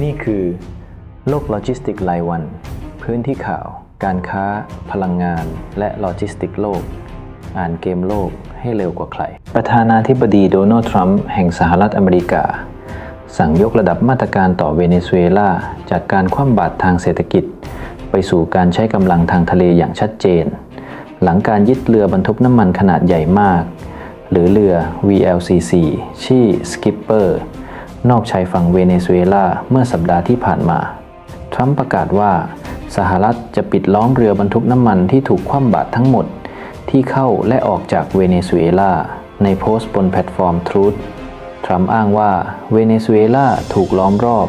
นี่คือโลกโลจิสติกรายวัน พื้นที่ข่าว การค้า พลังงาน และโลจิสติกโลก อ่านเกมโลกให้เร็วกว่าใคร ประธานาธิบดีโดนัลด์ทรัมป์แห่งสหรัฐอเมริกา สั่งยกระดับมาตรการต่อเวเนซุเอลาจากการคว่ำบาตรทางเศรษฐกิจ ไปสู่การใช้กำลังทางทะเลอย่างชัดเจน หลังการยึดเรือบรรทุกน้ำมันขนาดใหญ่มาก หรือเรือ VLCC ชื่อ Skipper นอกชายฝั่งเวเนซุเอลาเมื่อสัปดาห์ที่ผ่านมา ทรัมป์ประกาศว่า สหรัฐจะปิดล้อมเรือบรรทุกน้ำมันที่ถูกคว่ำบาตรทั้งหมด ที่เข้าและออกจากเวเนซุเอลาในโพสต์บนแพลตฟอร์ม Truth ทรัมป์อ้างว่าเวเนซุเอลาถูกล้อมรอบ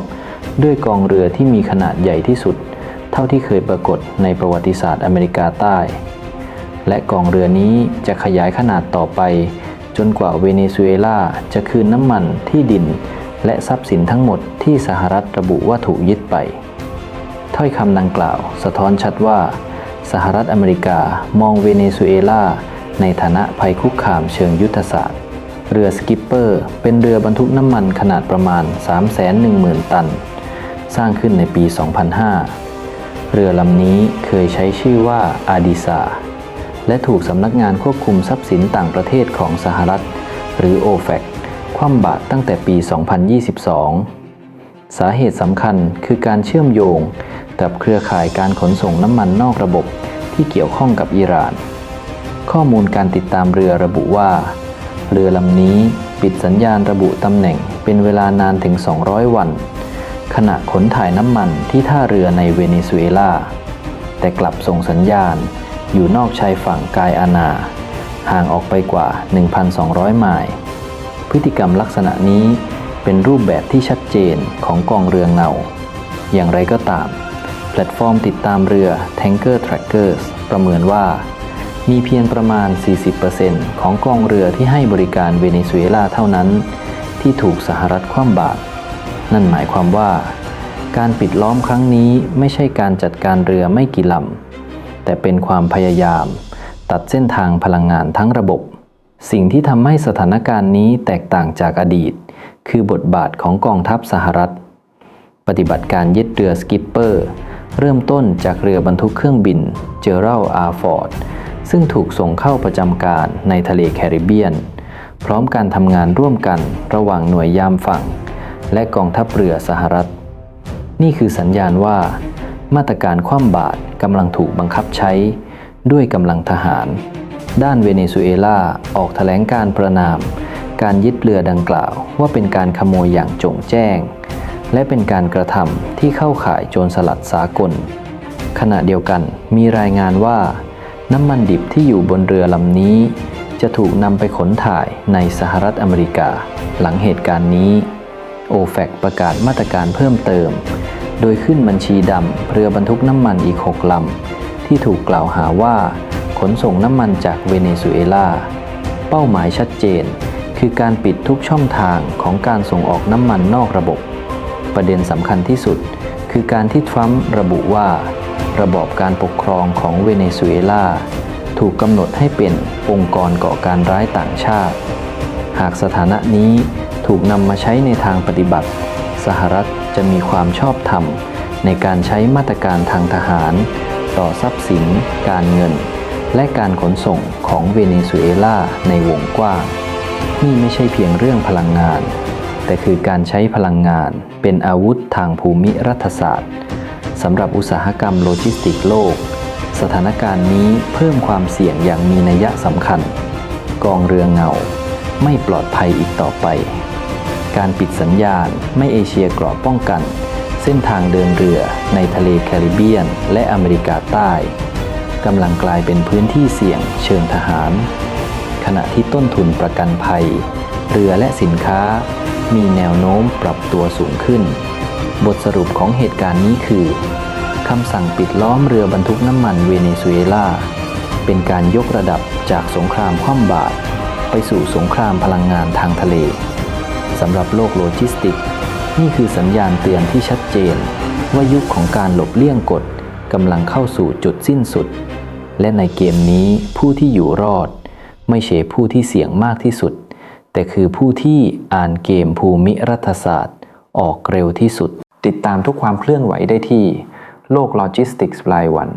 ด้วยกองเรือที่มีขนาดใหญ่ที่สุด เท่าที่เคยปรากฏในประวัติศาสตร์อเมริกาใต้ และกองเรือนี้จะขยายขนาดต่อไป จนกว่าเวเนซุเอลาจะคืนน้ำมันที่ดิน และทรัพย์สินทั้งหมดที่สหรัฐระบุว่าถูกยึดไป ถ้อยคำดังกล่าว สะท้อนชัดว่า สหรัฐอเมริกามองเวเนซุเอลาในฐานะภัยคุกคามเชิงยุทธศาสตร์ เรือสกิปเปอร์ เป็นเรือบรรทุกน้ำมันขนาดประมาณ 310,000 ตัน สร้างขึ้นในปี 2005 เรือลำนี้เคยใช้ชื่อว่าอาดิซาและถูกสำนักงานควบคุมทรัพย์สินต่างประเทศของสหรัฐ หรือ OFAC คว่ำบาตรตั้งแต่ปี 2022 สาเหตุสำคัญคือการเชื่อมโยงกับเครือข่ายการขนส่งน้ำมันนอกระบบที่เกี่ยวข้องกับอิหร่าน ข้อมูลการติดตามเรือระบุว่า เรือลำนี้ปิดสัญญาณระบุตำแหน่งเป็นเวลานานถึง 200 วัน ขณะขนถ่ายน้ำมันที่ท่าเรือในเวเนซุเอลา แต่กลับส่งสัญญาณอยู่นอกชายฝั่งกายอานา ห่างออกไปกว่า 1,200 ไมล์ พฤติกรรมลักษณะนี้เป็นรูปแบบที่ชัดเจนของกองเรือเงา อย่างไรก็ตาม แพลตฟอร์มติดตามเรือ Tanker Trackers ประเมินว่า มีเพียงประมาณ 40%ของกองเรือที่ให้บริการเวเนซุเอลาเท่านั้น ที่ถูกสหรัฐคว่ำบาตรนั่นหมายความว่า การปิดล้อมครั้งนี้ไม่ใช่การจัดการเรือไม่กี่ลำแต่เป็นความพยายาม ตัดเส้นทางพลังงานทั้งระบบ สิ่งที่ทำให้สถานการณ์นี้แตกต่างจากอดีต คือบทบาทของกองทัพสหรัฐ ปฏิบัติการยึดเรือสกิปเปอร์ เริ่มต้นจากเรือบรรทุกเครื่องบินเจอรัลอาร์ฟอร์ดซึ่งถูกส่งเข้าประจำการในทะเลแคริบเบียน พร้อมการทำงานร่วมกันระหว่างหน่วยยามฝั่ง และกองทัพเรือสหรัฐ นี่คือสัญญาณว่า มาตรการคว่ำบาตรกำลังถูกบังคับใช้ด้วยกำลังทหาร ด้านเวเนซุเอลาออกแถลงการประนาม การยึดเรือดังกล่าวว่าเป็นการขโมยอย่างจงแจ้ง และเป็นการกระทำที่เข้าข่ายโจรสลัดสากล ขณะเดียวกันมีรายงานว่า น้ำมันดิบที่อยู่บนเรือลำนี้ จะถูกนำไปขนถ่ายในสหรัฐอเมริกา หลังเหตุการณ์นี้โอแฟกประกาศมาตรการเพิ่มเติม โดยขึ้นบัญชีดำเรือบรรทุกน้ำมันอีก 6 ลำ ที่ถูกกล่าวหาว่า นส่งน้ำมันจากเวเนซุเอลา เป้าหมายชัดเจน คือการปิดทุกช่องทางของการส่งออกน้ำมันนอกระบบ ประเด็นสำคัญที่สุด คือการที่ทรัมป์ระบุว่า ระบอบการปกครองของเวเนซุเอลา ถูกกำหนดให้เป็นองค์กรก่อการร้ายต่างชาติ หากสถานะนี้ถูกนำมาใช้ในทางปฏิบัติ สหรัฐจะมีความชอบธรรมในการใช้มาตรการทางทหาร ต่อทรัพย์สิน การเงิน และการขนส่งของเวเนซุเอลาในวงกว้าง นี่ไม่ใช่เพียงเรื่องพลังงาน แต่คือการใช้พลังงานเป็นอาวุธทางภูมิรัฐศาสตร์สำหรับอุตสาหกรรมโลจิสติกโลก สถานการณ์นี้เพิ่มความเสี่ยงอย่างมีนัยสำคัญ กองเรือเงา ไม่ปลอดภัยอีกต่อไป การปิดสัญญาณไม่เอเชียกรอบป้องกัน เส้นทางเดินเรือในทะเลแคริบเบียนและอเมริกาใต้ กำลังกลายเป็นพื้นที่เสี่ยงเชิงทหาร ขณะที่ต้นทุนประกันภัย เรือและสินค้า มีแนวโน้มปรับตัวสูงขึ้น บทสรุปของเหตุการณ์นี้คือคำสั่งปิดล้อมเรือบรรทุกน้ำมันเวเนซุเอลา เป็นการยกระดับจากสงครามคว่ำบาตรไปสู่สงครามพลังงานทางทะเลสำหรับโลกโลจิสติก นี่คือสัญญาณเตือนที่ชัดเจน ว่ายุคของการหลบเลี่ยงกฎกำลังเข้าสู่จุดสิ้นสุด และในเกมนี้ผู้ที่อยู่รอด ไม่ใช่ผู้ที่เสี่ยงมากที่สุด แต่คือผู้ที่อ่านเกมภูมิรัฐศาสตร์ ออกเร็วที่สุด ติดตามทุกความเคลื่อนไหวได้ที่โลกโลจิสติกส์รายวัน